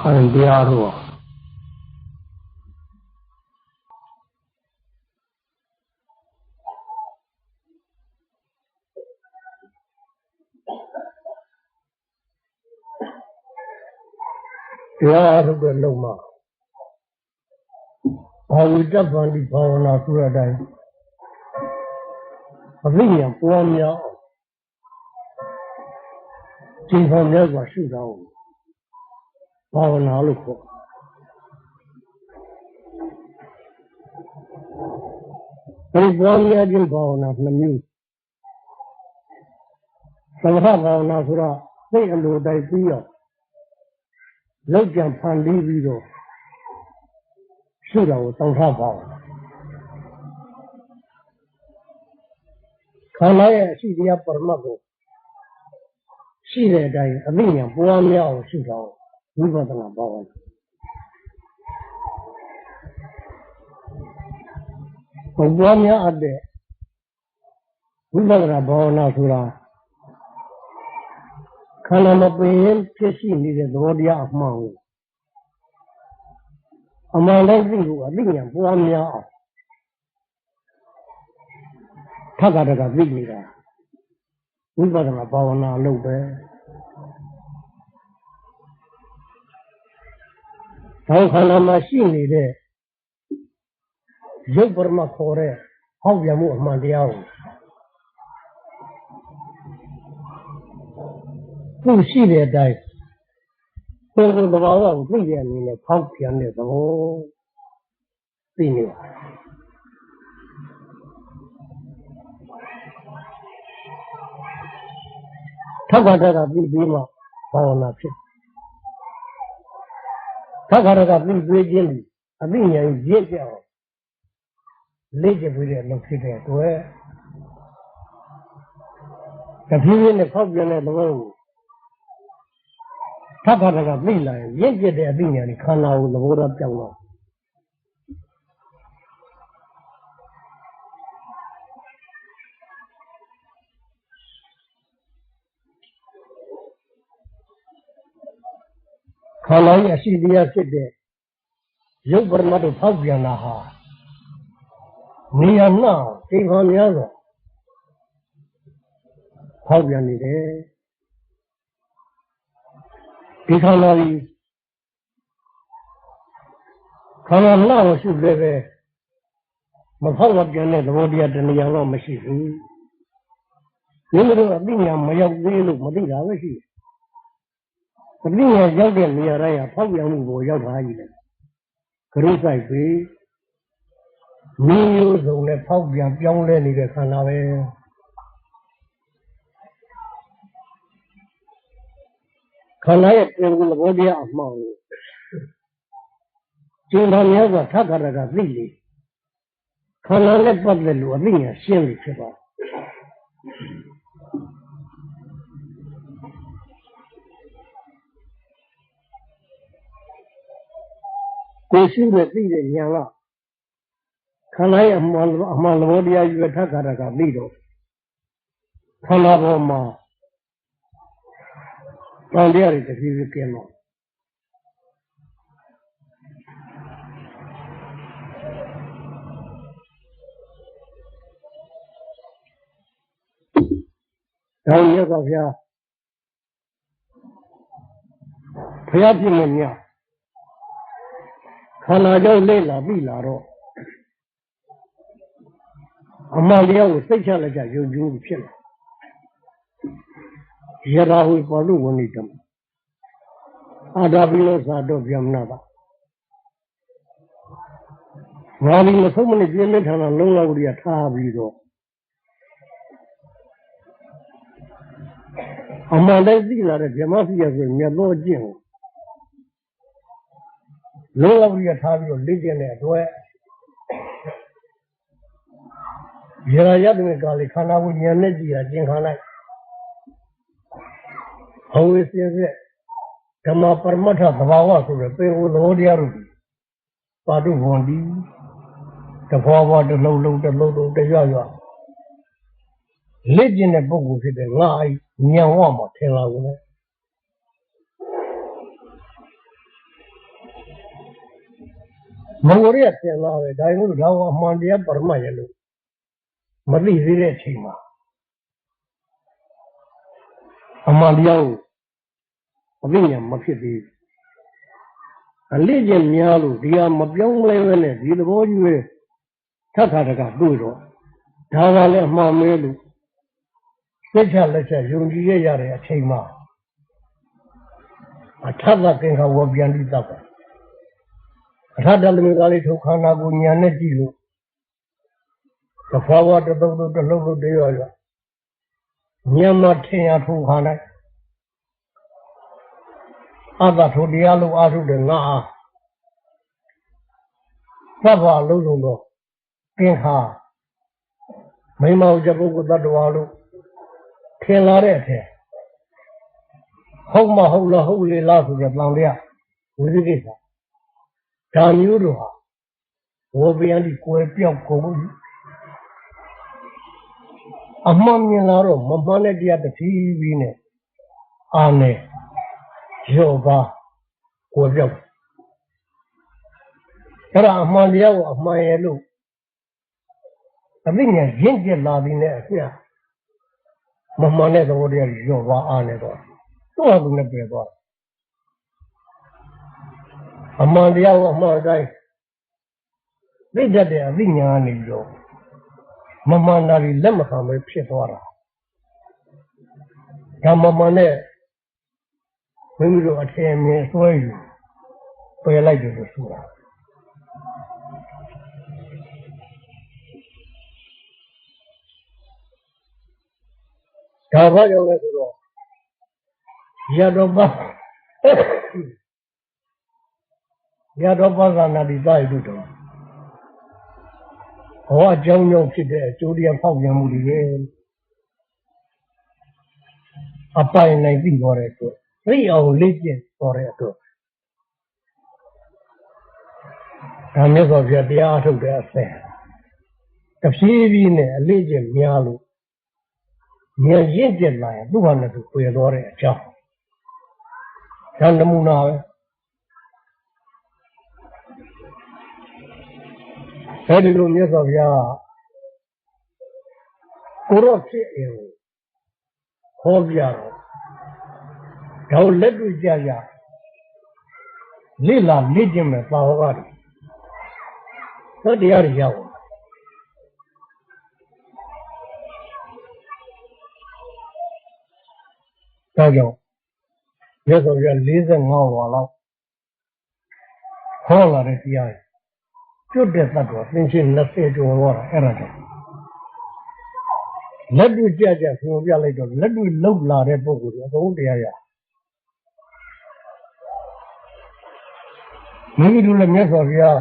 ခံတရားတော့တရားထုတ်တဲ့လုံမှာဘာဝိတ္တဗန္ဒီဘာဝနာဆိုတဲ့အတိုင်းအသိဉာဏ်ပွားများအောင်ကျင့်ဆောင်များစွာရှုတာကို ဘာဝနာလို့ခေါ်တယ်ဒီပွားများခြင်းဘာဝနာနှစ်မျိုးသမထဘာဝနာဆိုတာစိတ်အလိုတိုင်းပြီးအောင်လောက်ကြံဖန်ပြီးပြီးတော့ရှုတာကိုတောင်းထားပါအောင်ခန္ဓာရဲ့အရှိတရားပရမတ်ကိုရှိတဲ့အတိုင်းအသိဉာဏ်ပွားများအောင်ရှုတာကို ဝိပဿနာပါဝင်ဘုရားများအပ်တဲ့ဝိပဿနာဘာဝနာဆိုတာခန္ဓာမပင်ဖြစ်ရှိနေတဲ့သဘောတရားအမှန်ကိုအမှန်တိုင်းသိဖို့အသိဉာဏ်ပွားများအောင်ထပ်ကြတာသိနေတာဝိပဿနာဘာဝနာလုပ်ပဲ သောခန္ဓာမှာရှိနေတဲ့ရုပ်ပရမခေါ်တဲ့ဟောက်ပြန်မှုအမှန်တရားကိုသူရှိတဲ့အတိုင်းကိုယ်ကိုယ်တဘာဝကိုသိတဲ့အနေနဲ့ဖောက်ပြန်တဲ့သဘောသိနေပါထောက်ကတက်ကပြီးပြီးမှဘာဝနာဖြစ် ထောက်ကတက်ကပြီးပြီးချင်းအသိဉာဏ်ရင့်ကြအောင်လေ့ကျင့်ပြီးတဲ့လုပ်ဖြစ်တဲ့အတွက်တဖြည်းဖြည်းနဲ့ဖောက်ပြန်တဲ့သဘောကိုထပ်ထပ်ကသိလာရင်ရင့်ကျက်တဲ့အသိဉာဏ်ခန္ဓာကိုသဘောထားပြောင်းတော့ ခန္ဓာရဲ့အရှိတရားဖြစ်တဲ့ရုပ်ပရမတ်ကိုဖောက်ပြန်တာဟာနေရာနှောက်အိမ်ခေါ်များစွာဖောက်ပြန်နေတယ်ဒီခန္ဓာကြီးခန္ဓာနှောက်ကိုရှုလည်းပဲမဖောက်ပြန်တဲ့သဘောတရားတဏှာတော့မရှိဘူးမိမိတို့အသိဉာဏ်မရောက်သေးလို့မသိတာပဲရှိတယ် အသိဉာဏ်ရောက်တဲ့နေရာတိုင်းကဖောက်ပြန်မှုကိုရောက်တာကြီးတယ်ဂရုစိုက်ပြီးမျိုးစုံနဲ့ဖောက်ပြန်ပြောင်းလဲနေတဲ့ခန္ဓာပဲခန္ဓာရဲ့ပြင်ကူသဘောတရားအမှန်ကိုကျင့်တော်များစွာထပ်ခါရကသိလေခန္ဓာနဲ့ပတ်သက်လို့အသိဉာဏ်ရှင်းပြီဖြစ်ပါ ကိုရှိတဲ့သိတဲ့ဉာဏ်ကခန္ဓာရဲ့အမှန်အမှန်သဘောတရားယူထပ်ခါရကသိတော့ခန္ဓာပေါ်မှာတန်တရားတွေတဖြည်းဖြည်းကျင်းတော့တောင်းရပါဗျာဖျားပြည့်မမြ ခန္ဓာကြောင့်လေ့လာပြီလာတော့အမှန်တရားကိုစိတ်ချလက်ချယုံကြည်ဖြစ်လာယရာဟုပါဠိဝဏိတံအာဒပိလောသာတော့ဗျမနာပါငါဒီမဆုံးမနဲ့ပြင်းပြထန်ထန်လုံးလောက်ကြီးထားပြီးတော့အမှန်တိုင်းသိလာတဲ့ဗြဟ္မစီရဆိုမြတ်သောကျင့်ကို လုံးလောက်ကြီးထားပြီးတော့လေ့ကျင့်တဲ့အတွက်ရရရတဲ့ကာလခန္ဓာဝိညာဉ်နဲ့ကြည်ရကျင်ခံလိုက်ဘဝစင်းဆက်ဓမ္မပရမတ္ထသဘာဝဆိုတဲ့ပေဟိုသဘောတရားတို့ပါတုဝန်ဒီတဘောဘောတလုံးလုံးတလုံးလုံးတရွရွလက်ကျင်တဲ့ပုဂ္ဂိုလ်ဖြစ်တဲ့ငါအညံဝမှာထင်လာကုန်တယ် မဝရရပြန်လာပဲဒါရင်လို့ဒါကအမှန်တရားပရမတ်ရဲ့လို့မသိသေးတဲ့အချိန်မှာအမှန်တရားကိုအသိဉာဏ်မဖြစ်သေးဘူးအလေးကျင့်များလို့ဒီဟာမပြောင်းလဲပဲနဲ့ဒီသဘောကြီးပဲထပ်ခါတကတွေ့တော့ဒါကလည်းအမှန်ပဲလို့စိတ်ချလက်ချက်ယုံကြည်ရရတဲ့အချိန်မှာအထက်ကကင်္ခဝပြန်ပြီးတော့ အထတလမေကလေးထုတ်ခန္ဓာကိုညာနဲ့ကြည့်လို့သဘာဝတသုတ်တုတ်တလုံးလုံးတရောရောညမထင်ရထိုးခါလိုက်အတ္တထိုတရားလို့အာထုတယ်ငါအားသဗ္ဗလုံးလုံးတော့ကင်္ခာမိမောဇပုဂ္ဂတတ္တဝါလို့ထင်လာတဲ့အထက်ဟုတ်မဟုတ်လားဟုတ်လေလားဆိုတဲ့တန်တရားဝိသိကိစ္စ ဒါမျိုးတို့ဟာဝေပြန်ဒီကိုယ်ပြောက်ကုန်အမှန်မြင်လာတော့မမှန်တဲ့တရားတစ်ဖြည်းဖြည်းနဲ့အာနဲ့ရောပါကိုယ်ပြောက်အဲ့ဒါအမှန်တရားကိုအမှန်ရဲ့လို့အသိဉာဏ်ရင့်ကျက်လာပြီးနဲ့အပြမမှန်တဲ့သဘောတရားကြီးရောပါအားနဲ့တော့သူ့ဟာသူနဲ့ပြေသွား အမှန်တရားကိုအမှန်တိုင်းသိတတ်တဲ့အသိဉာဏ်ကနေပြီးတော့မမှန်တာတွေလက်မခံပဲဖြစ်သွားတာဒါမမှန်တဲ့မိမိတို့အထင်မြင်ဆွဲယူပယ်လိုက်တယ်လို့ဆိုတာဒါဘာကြောင့်လဲဆိုတော့ရတော့ပါ ရတော့ပါကနာတိပါရတို့တော့ဟောအကြောင်းကြောင့်ဖြစ်တဲ့အကျိုးတရားဖောက်ပြန်မှုတွေပဲအပိုင်နိုင်ပြီးတော့တဲ့အတွက်သိအောင်လေ့ကျင့်တော်တဲ့အတွက်ဒါမြတ်စွာဘုရားတရားအထုတ်တဲ့အဆင့်တဖြည်းဖြည်းနဲ့အလေ့ကျင့်များလို့ဉာဏ်ရင့်ကျက်လာရင်သူ့ဟာနဲ့သူပယ်သွားတဲ့အကြောင်းဒါနမူနာပဲ အဲဒီလိုမြတ်စွာဘုရားကိုရောဖြစ်ရင်ဟောပြတော့တော့လက်တွေ့ကြကြလိလာလေ့ကျင့်မဲ့ပါဟောကတယ်ဟောတရားတွေရောက်ဒါကြောင့်မြတ်စွာဘုရား45ဝါလောက်ဟောလာတဲ့တရား ကျွတ်တဲ့တတ်တော်သင်္ချင်း20ကျော်တော့အဲ့ဒါကြောင့်လက်တွေ့ကြကြဆိုပြလိုက်တော့လက်တွေ့လောက်လာတဲ့ပုံကိုယ်ကအကုန်တရားရမိမိတို့လည်းမြတ်စွာဘုရား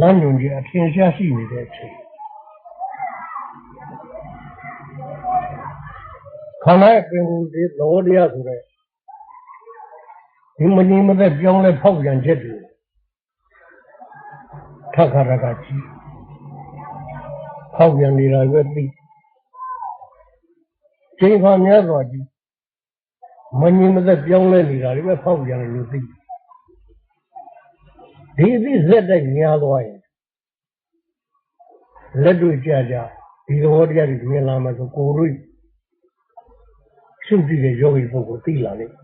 လမ်းညွန်ကြီးအထင်ရှားရှိနေတဲ့အချိန်ခန္ဓာရဲ့ပင်ကိုယ်ဒီသဘောတရားဆိုတဲ့ဒီမငြိမ်မသက်ပြောင်းလဲဖောက်ပြန်ချက်တွေ ထခါရကကြီးဖောက်ပြန်နေတာပဲသိချိန်ခါများစွာကြီးမငြိမ်မသက်ပြောင်းလဲနေတာတွေပဲဖောက်ပြန်လို့သိဒီအသိဇက်တိုက်များသွားရင်လက်တွေ့ကြကြဒီသဘောတရားတွေမြင်လာမှဆိုကိုယ်တို့ရှုပ်ကြည့်တဲ့ယောဂီပုဂ္ဂိုလ်သိလာလိမ့်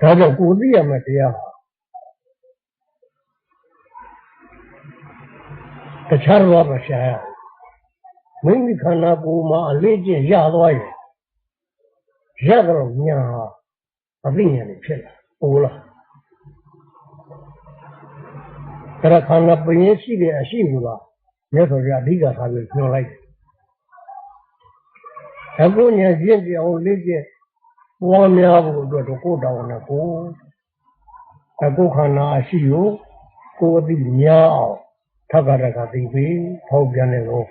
ဒါကြောင့်ကိုသိရမယ့်တရားဟာတခြားတော့မရှာရမိမိခန္ဓာကိုယ်မှာအလေးကျင့်ရသွားရင်ရတော့ညာအသိဉာဏ်နဲ့ဖြစ်လာပိုးလာဒါခန္ဓာပင်ရှိတဲ့အရှိမူလားမြတ်စွာဘုရားအဓိကထားပြီးပြောလိုက်တယ်အခုဉာဏ်ကျင့်ကြအောင်လေးကျင့် ပွားများဖို့အတွက်တော့ကိုယ်တော်နဲ့ကိုအခုခန္ဓာအရှိကိုကိုယ်အသိများအောင်ထပ်ကြတကသိပြီးဖောက်ပြန်တယ်လို့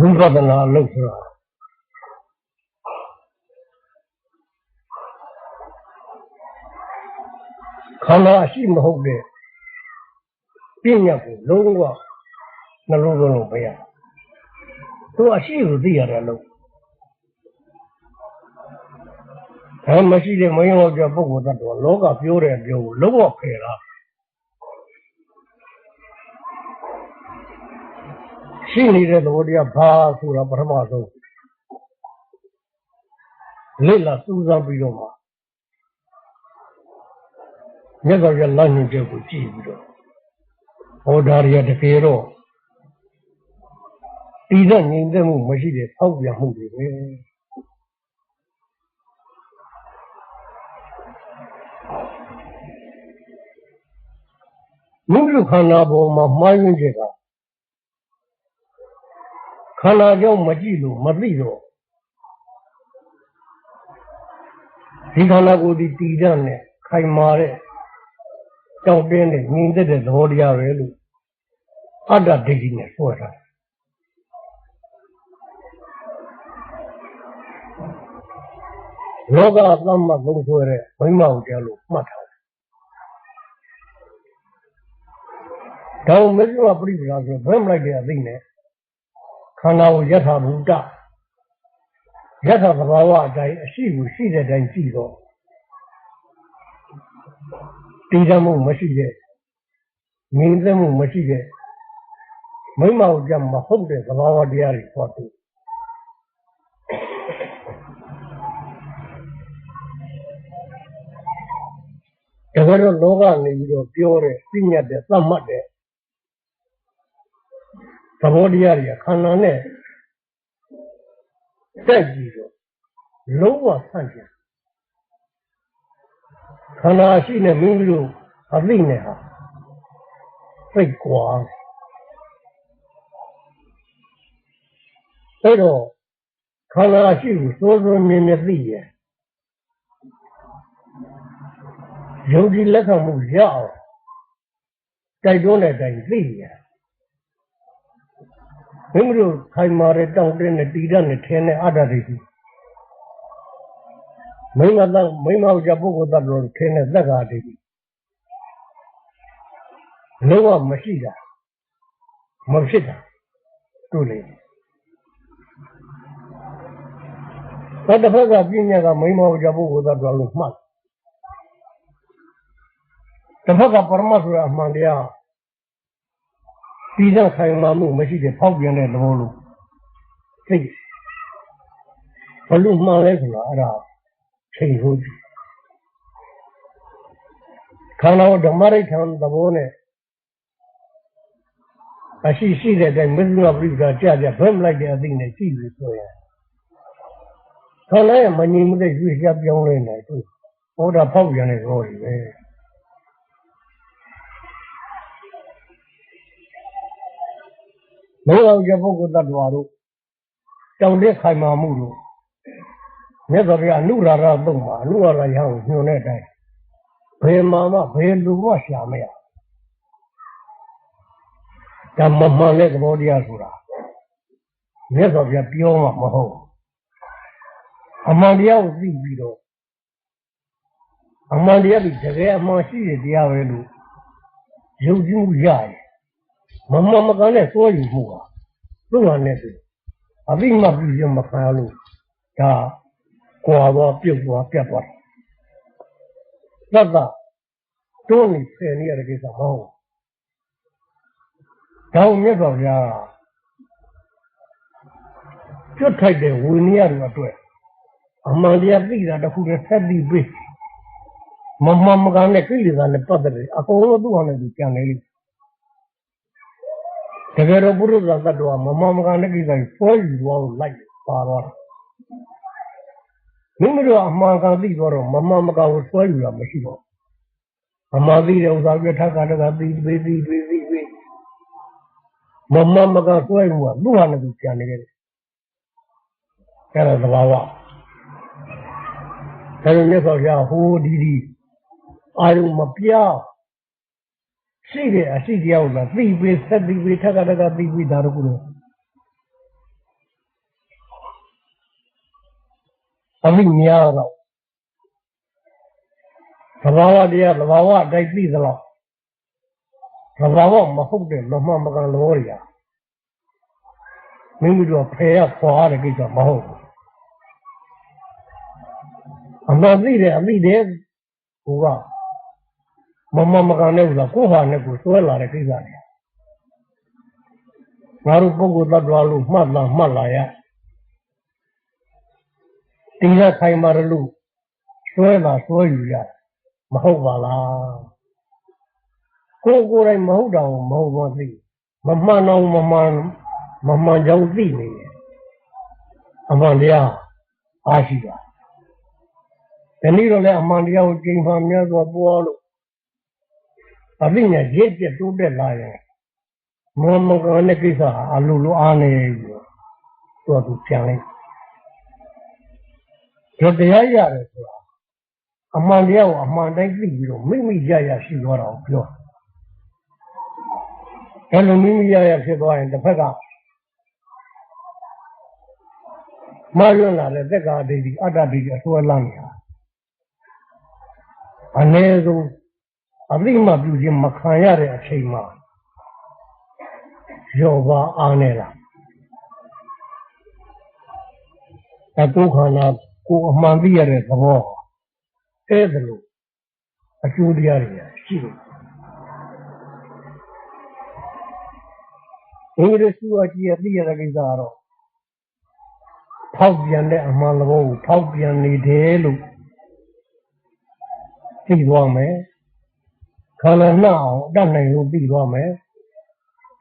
ဝိပဿနာအလုပ်ဆိုတာခန္ဓာရှိမဟုတ်တဲ့ပြည့်ညတ်ကိုလုံးဝနှလုံးသွင်းလို့မရသူအရှိကိုသိရတယ်လို့အဲမရှိတဲ့မယုံတော့ကြပုဂ္ဂိုလ်တ attva လောကပြောတယ်ပြောကိုလုံးဝဖယ်တာ ရှိနေတဲ့သဘောတရားဘာဆိုတာပထမဆုံးလေ့လာစူးစမ်းပြီးတော့မှမြတ်စွာဘုရားလမ်းညွှန်ချက်ကိုကြည့်ပြီးတော့ဟောဒါရီတကယ်တော့တည်တဲ့ငြိမ်သက်မှုမရှိတဲ့ဖောက်ပြန်မှုတွေပဲမိမိတို့ခန္ဓာပေါ်မှာမှားယွင်းချက်က ခန္ဓာကြောင့်မကြည့်လို့မသိတော့ဒီခန္ဓာကိုယ်ဒီတည်တဲ့နဲ့ခိုင်မာတဲ့ကြောက်တင်းတဲ့ငြိမ်သက်တဲ့သဘောတရားပဲလို့အတ္တဒိဋ္ဌိနဲ့ဆွဲတာလောကသမ္မသုံးဆွဲတဲ့ဘိမဟုတ်ကြလို့မှတ်ထားတယ်။ဒါမစ္စဝပရိပဒါဆိုဘယ်မလိုက်တဲ့အသိနဲ့ ခန္ဓာကိုယထာဘုဒ္ဓယထာသဘာဝအတိုင်းအရှိကိုရှိတဲ့အတိုင်းကြည့်တော့တည်တတ်မှုမရှိတဲ့ငြိမ်သက်မှုမရှိတဲ့မိမဟုတ်ကြမဟုတ်တဲ့သဘာဝတရားတွေပေါ်တယ်တကယ်တော့လောကနေပြီးတော့ပြောတဲ့သိညတ်တဲ့သတ်မှတ်တဲ့ သဘောတရားတွေကခန္ဓာနဲ့တက်ကြည့်တော့လုံးဝဆန့်ကျင်ခန္ဓာရှိနေမိမိတို့အသိနဲ့ဟာစိတ်ကွာအဲ့တော့ခန္ဓာရှိကိုစိုးစိုးမြင်မြင်သိရဲ့ယုံကြည်လက်ခံမှုရအောင်တိုက်တွန်းတဲ့တိုင်သိရဲ့ မိမိတို့ခိုင်မာတဲ့တောင့်တင်းတဲ့တည်တတ်တဲ့ထဲနဲ့အတ္တတွေကြီးမိမတမိမဟုတ်ကြပုဂ္ဂိုလ်တ attva တို့ထဲနဲ့သက်္ကာတွေကြီးလုံးဝမရှိတာမဖြစ်တာတို့လေဘတ်တစ်ဖက်ကပြညာကမိမဟုတ်ကြပုဂ္ဂိုလ်တ attva လို့မှတ်တစ်ဖက်ကပရမတ်ဆိုတဲ့အမှန်တရား ပြီးတော့ဆိုင်မှမှုမရှိတဲ့ဖောက်ပြန်တဲ့သဘောလို့သိဘလို့မှန်လဲဆိုတာအဲ့ဒါချိန်ဟုတ်ပြီခန္ဓာကိုဓမ္မရိဋ္ဌံသဘောနဲ့အရှိရှိတဲ့အတိုင်းမစ္စလပရိဒါကြကြဘယ်မလိုက်တဲ့အသိနဲ့ကြည့်ပြီးဆိုရင်ခန္ဓာရဲ့မငြိမ်မသက်ရွေ့ရပြောင်းလဲနေသူဟောတာဖောက်ပြန်တဲ့သဘောတွေပဲ လောအောင်ကျပုဂ္ဂိုလ်တ attva တို့တောင်တဲ့ခိုင်မာမှုတို့မြတ်စွာဘုရားအနုရာရသုံးပါအနုရာရရဟောညွှန်တဲ့အတိုင်းဘယ်မှာမှဘယ်လူမှရှာမရဓမ္မမှန်တဲ့သဘောတရားဆိုတာမြတ်စွာဘုရားပြောမှာမဟုတ်အမှန်တရားကိုသိပြီးတော့အမှန်တရားဒီတကယ်အမှန်ရှိတဲ့တရားပဲလို့ယုံကြည်မှုရတယ် မမမကန်နဲ့စိုးရိမ်မှုဟာသူ့ဟာနဲ့သူအသိမှပြီးရမခံရလို့ဒါကွာသွားပြုတ်သွားပြတ်သွားသတ်သတွန်းနေဖယ်နေရတဲ့ကိစ္စမဟုတ်တောင်းမြတ်စွာဘုရားကျွတ်ထိုက်တဲ့ဝိနည်းတွေအတွက်အမှန်တရားသိတာတခုတည်းဆက်ပြီးပြီမမမကန်နဲ့ကိလေသာနဲ့ပတ်သက်တယ်အကုန်လုံးသူ့ဟာနဲ့သူကြံနေလိမ့် တကယ်တော့ပုရိသသတ္တဝါမမမကန်တဲ့ကိစ္စကိုဆွဲယူသွားလို့လိုက်ပါတော့မိမိတို့အမှန်ကန်သိသွားတော့မမမကန်ကိုဆွဲယူတာမရှိတော့အမှန်သိတဲ့ဥစ္စာပြထက်ကတကသိသိသိသိသိသိမမမကန်ဆွဲယူတာသူ့ဟာနဲ့သူကြံနေတယ်အဲ့ဒါသဘာဝဒါလိုမြတ်စွာဘုရားဟိုဒီဒီအာရုံမပြောင်း ရှိတယ်အရှိတရားကိုသာသိပြီးဆက်သိပြီးထက်ကတက်ကသိပြီးဒါတော့ကုလို့အမိညာတော့သဘာဝတရားသဘာဝအတိုင်းသိသလားသဘာဝမဟုတ်တဲ့လောမမကန်လောတွေဟာမိမိတို့ဖယ်ရခွာတဲ့ကိစ္စမဟုတ်ဘူးအမှန်သိတယ်အမိတယ်ကိုက မမမကန်တဲ့ဥစ္စာကိုယ့်ဟာနဲ့ကိုယ်ဆွဲလာတဲ့ကိစ္စတွေငါတို့ပုဂ္ဂိုလ်သတ္တဝါလို့မှတ်လာမှတ်လာရတင်ရခိုင်မာလို့ဆွဲလာဆွဲယူရမဟုတ်ပါလားကိုယ်ကိုယ်တိုင်မဟုတ်တာကိုမဟုတ်ဘူးသိမမှန်တော့မမှန်မမှန်ကြောင်းသိနေတယ်အမှန်တရားအားရှိတာဒီနေ့တော့လည်းအမှန်တရားကိုချိန်မှများစွာပေါ်လို့ အသိဉာဏ်ရင့်ကျက်တိုးတက်လာရင်မမကနဲ့ကိစ္စအလိုလိုအားနေပြီးတော့သူပြန်လိုက်ဒီတရားရတယ်ဆိုတာအမှန်တရားကိုအမှန်တိုင်းသိပြီးတော့မိမိရရရှိသွားတာကိုပြောအဲ့လိုမိမိရရဖြစ်သွားရင်တစ်ဖက်ကမာရွန်းလာတဲ့သက်္ကာဒိဋ္ဌိအတ္တဒိဋ္ဌိအစွဲလမ်းနေတာအ ਨੇ ဆုံး အသိမှပြုခြင်းမခံရတဲ့အချိန်မှာရောပါအားနေလားအတုခန္ဓာကိုအမှန်သိရတဲ့သဘောအဲ့ဒါလို့အကျိုးတရားတွေရှိတယ်ဒီလိုစုအကြည့်ရသိရတဲ့ကိစ္စကတော့ဖောက်ပြန်တဲ့အမှန်သဘောကိုဖောက်ပြန်နေတယ်လို့သိသွားမယ် ခန္ဓာနှောက်အောင်တတ်နိုင်လို့သိသွားမယ်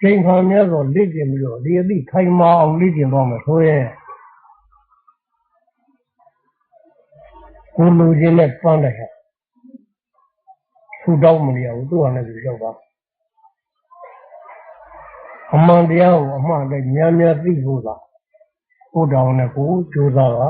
ချိန်ခါများစွာလေ့ကျင့်ပြီးတော့ဒီအသည့်ခိုင်မာအောင်လေ့ကျင့်သွားမယ်ဆိုရင်ကိုယ်လူချင်းနဲ့ပန်းတယ်ဟာထူတောင်းမရဘူးသူ့ဟာနဲ့သူရောက်သွားအမှန်တရားကိုအမှန်တိုင်းများများသိဖို့သာကိုယ်တောင်းနဲ့ကိုယ်ကြိုးစားပါ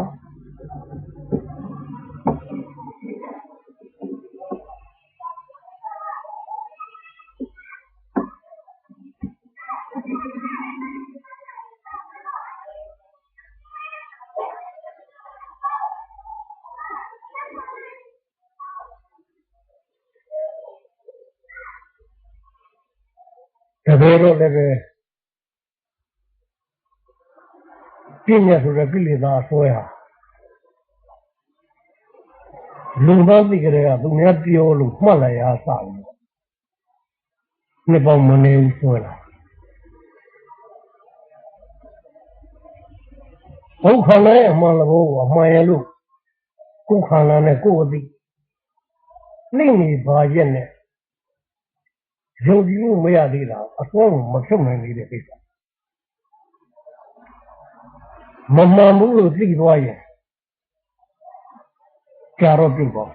တကယ်တော့လည်းပဲ ပြည့်ညတ်ဆိုတဲ့ကိလေသာအစွဲဟာလူသားသိကြတဲ့ကသူများပြောလို့မှတ်လိုက်ရစတယ်နှစ်ပေါင်းမနေဘူးစွဲလာဘုခန္ဓာရဲ့အမှန်လည်းဘောအမှန်ရလို့ကိုယ်ခန္ဓာနဲ့ကိုယ်အသိနှိမ့်နေပါရဲ့နဲ့ယုံကြည်မှုမရသေးတာအစွမ်းမဖြုတ်နိုင်သေးတဲ့ကိစ္စ မမှန်ဘူးလို့သိသွားရင်ကြာတော့ပြုတ်ပါ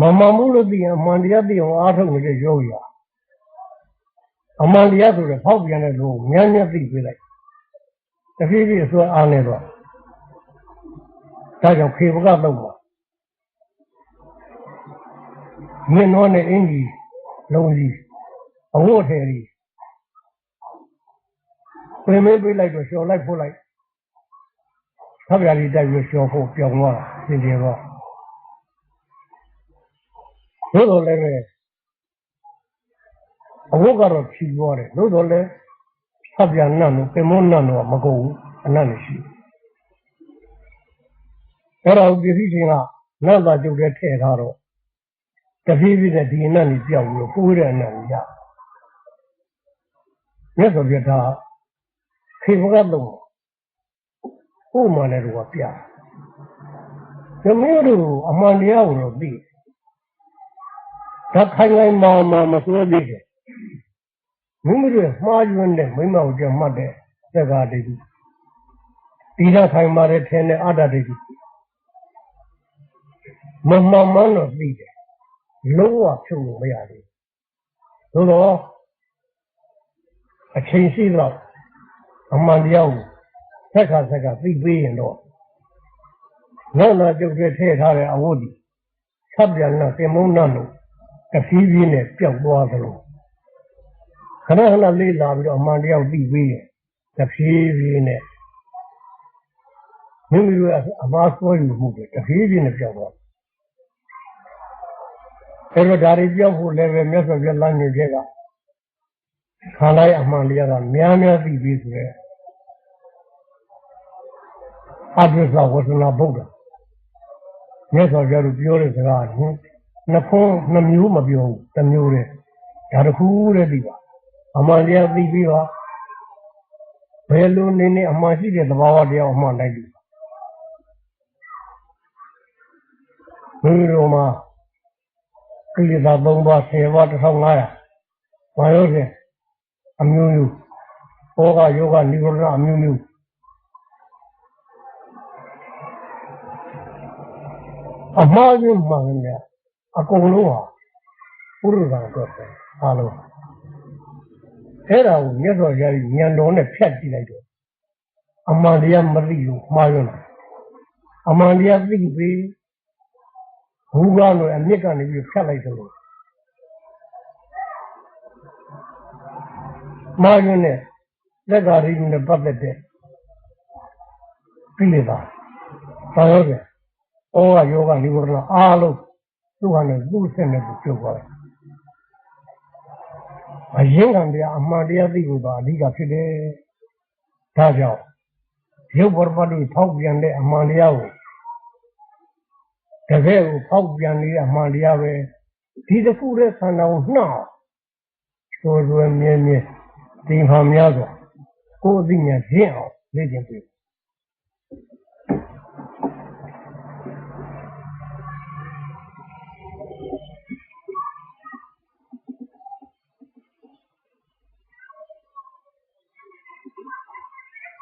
မမှန်ဘူးလို့သိရင်အမှန်တရားသိအောင်အားထုတ်နေတဲ့ယောဂီဟာအမှန်တရားဆိုတဲ့ဖောက်ပြန်တဲ့လူကိုဉာဏ်နဲ့သိပေးလိုက်တဖြည်းဖြည်းအစွမ်းအားနေတော့ဒါကြောင့်ခေပကတော့မှာမြင်တော့နဲ့အင်ကြီးလုံးကြီးအဝတ်ထည်ကြီး ပြင်မင်းပေးလိုက်တော့လျှော်လိုက်ဖို့လိုက်ဖပ်ပြားလေးတိုက်ပြီးလျှော်ဖို့ပြောင်းသွားတာသင်တယ်တော့ဘုလိုလည်းပဲအဝတ်ကတော့ဖြီးသွားတယ်လို့တော့လည်းဖပ်ပြားနတ်လို့ပြင်မနတ်တော့မကုန်ဘူးအနတ်နဲ့ရှိအဲ့တော့ဒီသိချင်းကနတ်သားကျုပ်တဲ့ထည့်ထားတော့တဖြည်းဖြည်းနဲ့ဒီအနတ်ကြီးပြောက်ပြီးကိုယ်တဲ့အနတ်ကြီးရမြတ်စွာဘုရား ဒါခေဘကတော့ဥမာနဲ့တော့ပြဓမင်းတို့အမှန်တရားကိုတော့သိဒါခိုင်ခိုင်မာမာမဆိုးသေးတယ်မိမိတို့မှားယွင်းတဲ့မိမကိုကြမှတ်တဲ့သက္ကာတိတိဒါခိုင်မာတဲ့ထင်တဲ့အတ္တတိမမှန်မှန်တော့သိတယ်လုံးဝဖြုတ်လို့မရဘူးသို့တော့အချိန်ရှိတော့ အမှန်တရားကိုဆက်ခါဆက်ကသိပေးရင်တော့နောက်လာကြုတ်တဲ့ထည့်ထားတဲ့အဝတ်ဒီဆက်ပြန်တော့တင်မုန်းတော့လို့တဖြည်းဖြည်းနဲ့ပျောက်သွားသလိုခဏခဏလေးလာပြီးတော့အမှန်တရားသိပေးရင်တဖြည်းဖြည်းနဲ့မိမိတို့အမားဆွဲယူမှုတွေတဖြည်းဖြည်းနဲ့ပြောက်သွားတယ်အဲတော့ဒါတွေပြောက်ဖို့လည်းပဲမြတ်စွာဘုရားလမ်းညွှန်ချက်က ခန္ဓာရဲ့အမှန်တရားကများများသိပြီးဆိုရဲအဒိစ္စဝသနာဗုဒ္ဓမြတ်စွာဘုရားတို့ပြောတဲ့စကားကနှစ်ခုနှစ်မျိုးမပြောဘူးတစ်မျိုးတည်းဒါတစ်ခုတည်းသိပါအမှန်တရားသိပြီးပါဘယ်လိုနေနေအမှန်ရှိတဲ့သဘာဝတရားအမှန်တိုင်းသိမိမိတို့မှာကိလေသာ၃ပါး၁၀ပါး1500ဘာလို့လဲ အမျိုးမျိုးဘောဂယောဂနိရောဓအမျိုးမျိုးအမှားကြီးမှန်တယ်အကုန်လုံးဟာပုရိသတ်အတွက်ပဲအားလုံးအဲ့ဒါကိုမြတ်စွာဘုရားကြီးဉာဏ်တော်နဲ့ဖြတ်ကြည့်လိုက်တော့အမှန်တရားမသိလို့မှားရတာအမှန်တရားသိပြီးဘူကားလို့အမြင့်ကနေပြီးဖြတ်လိုက်တယ်လို့ မှားရင်းနဲ့လက်ကာရီနဲ့ပတ်သက်တဲ့ကိလေသာဘာလို့လဲဩဃယောဂနိဝရဏအားလုံးသူ့ဟာနဲ့သူ့ဆက်နဲ့သူပြုတ်သွားတယ်အရင်ကတရားအမှန်တရားသိဖို့ပါအဓိကဖြစ်တယ်ဒါကြောင့်ရုပ်ပရမတ်တို့ဖောက်ပြန်တဲ့အမှန်တရားကိုတကယ်ကိုဖောက်ပြန်နေတဲ့အမှန်တရားပဲဒီတစ်ခုတည်းခန္ဓာကိုနှောက်ဆိုးဆိုးမြဲမြဲ ဒီမှာများစွာကိုယ်အသိဉာဏ်ကျင့်အောင်လေ့ကျင့်ပေး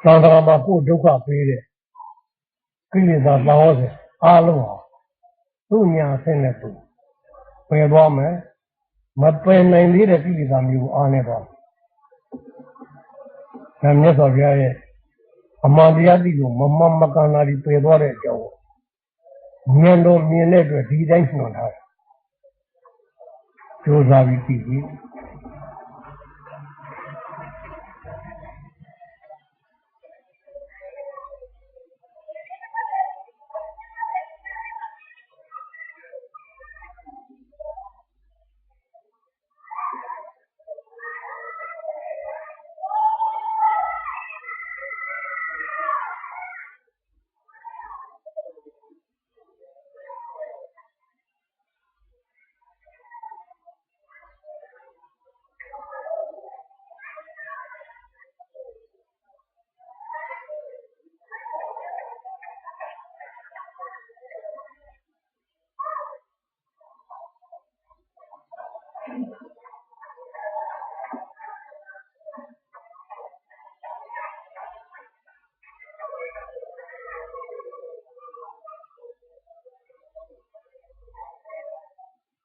သံဃာမှာကိုယ်ဒုက္ခပေးတဲ့ကိလေသာသံဟောစေအားလုံးဟာသူ့ညာဆင်းတဲ့သူပယ်သွားမယ်မပယ်နိုင်သေးတဲ့ကိလေသာမျိုးအားနေပါ ဒါမြတ်စွာဘုရားရဲ့အမှန်တရားသိလို့မမမကန်လာပြီးပယ်သွားတဲ့အကြောင်းဉာဏ်တော်မြင်တဲ့အတွက်ဒီတိုင်းနှောထားတယ်ကြိုးစားပြီးသိပြီ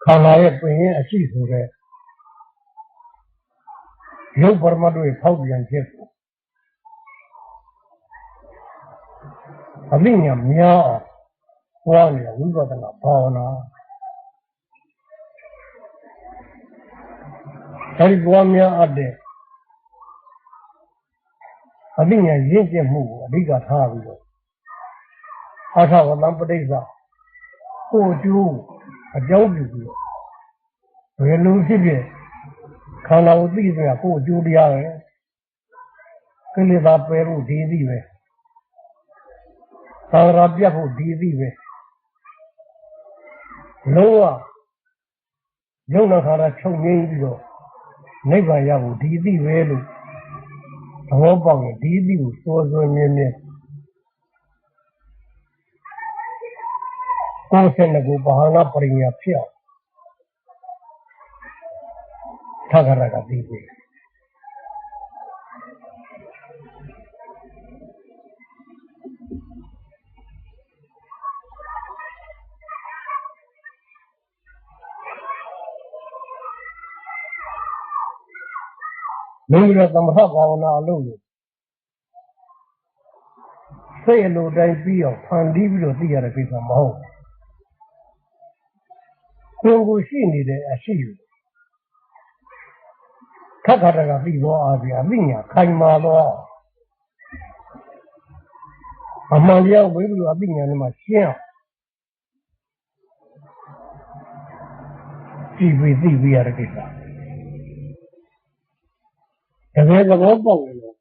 ခန္ဓာရဲ့ပင်ရဲ့အရှိဆိုတဲ့ရုပ်ပရမတ်တွေဖောက်ပြန်ဖြစ်ကိုအမိညာများအောင်ဟောနေဝိပဿနာဘာဝနာအဲဒီဘဝများအပ်တဲ့အမိညာရင့်ကျက်မှုကိုအဓိကထားပြီးတော့အာထဝတံပဋိစ္စကိုကျိုး အကြောင်းပြုပြီးတော့ဘယ်လိုဖြစ်ဖြစ်ခန္ဓာကိုသိကြကိုအကျိုးတရားပဲကိလေသာပယ်ဖို့ဒီသိပဲသာရပြတ်ဖို့ဒီသိပဲလုံးဝယုံနာခါရချုပ်ငိမ့်ပြီးတော့နိဗ္ဗာန်ရဖို့ဒီသိပဲလို့သဘောပေါက်ရင်ဒီသိကိုစွဲစွဲမြဲမြဲ ကိုယ်စနကိုဘာဝနာပရိညာဖြစ်အောင်ထခရကသိပြီမိမိတို့သမထဘာဝနာအလု ကိစ္စမဟုတ်ဘူးကိုယ်ကိုရှိနေတဲ့အရှိယူခက်ခါတကပြီးတော့အားပြအသိညာခိုင်မာတော့အမှန်တရားကိုဘယ်လိုအသိဉာဏ်နဲ့မှရှင်းအောင်ကြည့်ပြီးသိပြီးရတဲ့ကိစ္စတကယ်သဘောပေါက်တယ်လို့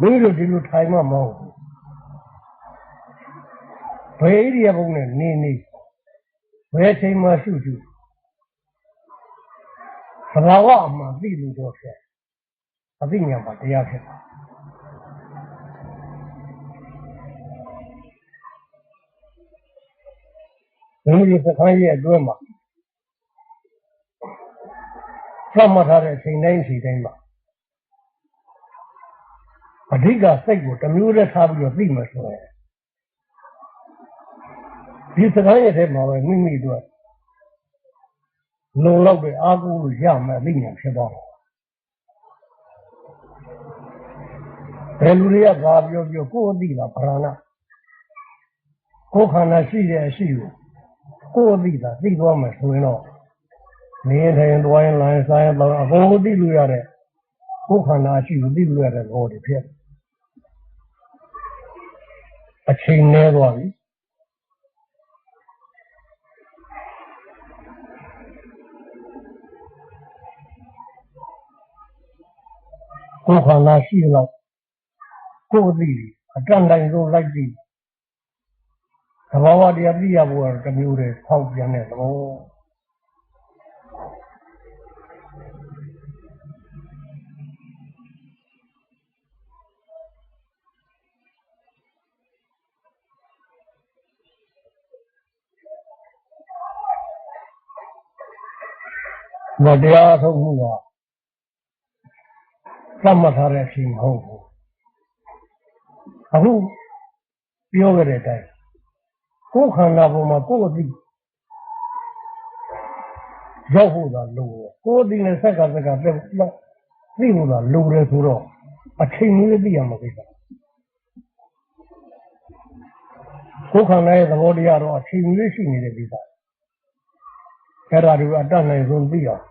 ဘယ်လိုဒီလိုထိုင်မှမဟုတ်ဘူးဘယ်ဣရိယာပုနဲ့နေနေ ဘယ်အချိန်မှရှုရှုဘဝဝအမှန်သိလို့တော့ဖြစ်အသိဉာဏ်ပါတရားဖြစ်တာဘယ်လိုစခန်းရဲ့အတွင်းမှာသတ်မှတ်ထားတဲ့အချိန်တိုင်းအချိန်တိုင်းမှာအဓိကစိတ်ကိုတစ်မျိုးတည်းထားပြီးတော့သိမှဆိုရင် ဒီစကားရဲ့ထဲမှာပဲမိမိတို့လုံလောက်တဲ့အာဟုလို့ရမယ်အသိဉာဏ်ဖြစ်သွားတယ်ဘယ်လူတွေကဘာပြောပြောကိုယ်အသိလားဗရဏကိုယ်ခန္ဓာရှိတဲ့အရှိကိုကိုယ်အသိတာသိသွားမယ်ဆိုရင်တော့နေထိုင်သွားရင်လိုင်းဆိုင်တော့အကုန်လုံးသိလို့ရတဲ့ကိုယ်ခန္ဓာရှိကိုသိလို့ရတဲ့ဘောတွေဖြစ်အချိန်နည်းသွားပြီ ကိုယ်ခန္ဓာရှိတော့ကိုယ်အသိအတန်တိုင်းဆုံးလိုက်ကြည့်သဘောဝတရားသိရဖို့ကတော့တစ်မျိုးတည်းဖောက်ပြန်တဲ့သဘောမတရားထုတ်မှုက သတ်မှတ်ထားတဲ့အချိန်မဟုတ်ဘူးအခုပြောခဲ့တဲ့အတိုင်းကိုယ်ခန္ဓာပေါ်မှာကိုယ်အသိရောက်ဖို့သာလိုတယ်ကိုယ်အသိနဲ့ဆက်ကဆက်ကသိဖို့သာလိုတယ်ဆိုတော့အချိန်ကြီးသိရမှာကိစ္စကိုယ်ခန္ဓာရဲ့သဘောတရားတော့အချိန်ကြီးရှိနေတဲ့ကိစ္စအဲ့ဒါတွေအတတ်နိုင်ဆုံးသိအောင်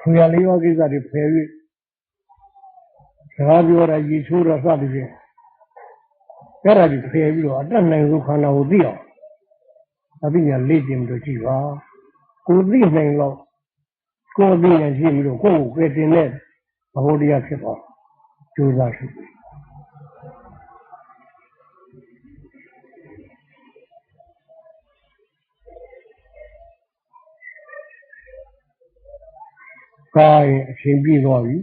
ထွေရလေးရောကိစ္စတွေဖယ်၍ စကားပြောတာရေချိုးတာစသည်ဖြင့်အဲ့ဒါကြီးဖယ်ပြီးတော့အတတ်နိုင်ဆုံးခန္ဓာကိုသိအောင်အသိဉာဏ်လေ့ကျင့်လို့ကြည့်ပါကိုသိနိုင်တော့ကိုသိဉာဏ်ရှိပြီးတော့ကိုယ့်ကိုယ်ကတင်တဲ့သဘောတရားဖြစ်သွားကြိုးစားရှိကာယအချိန်ပြည့်သွားပြီ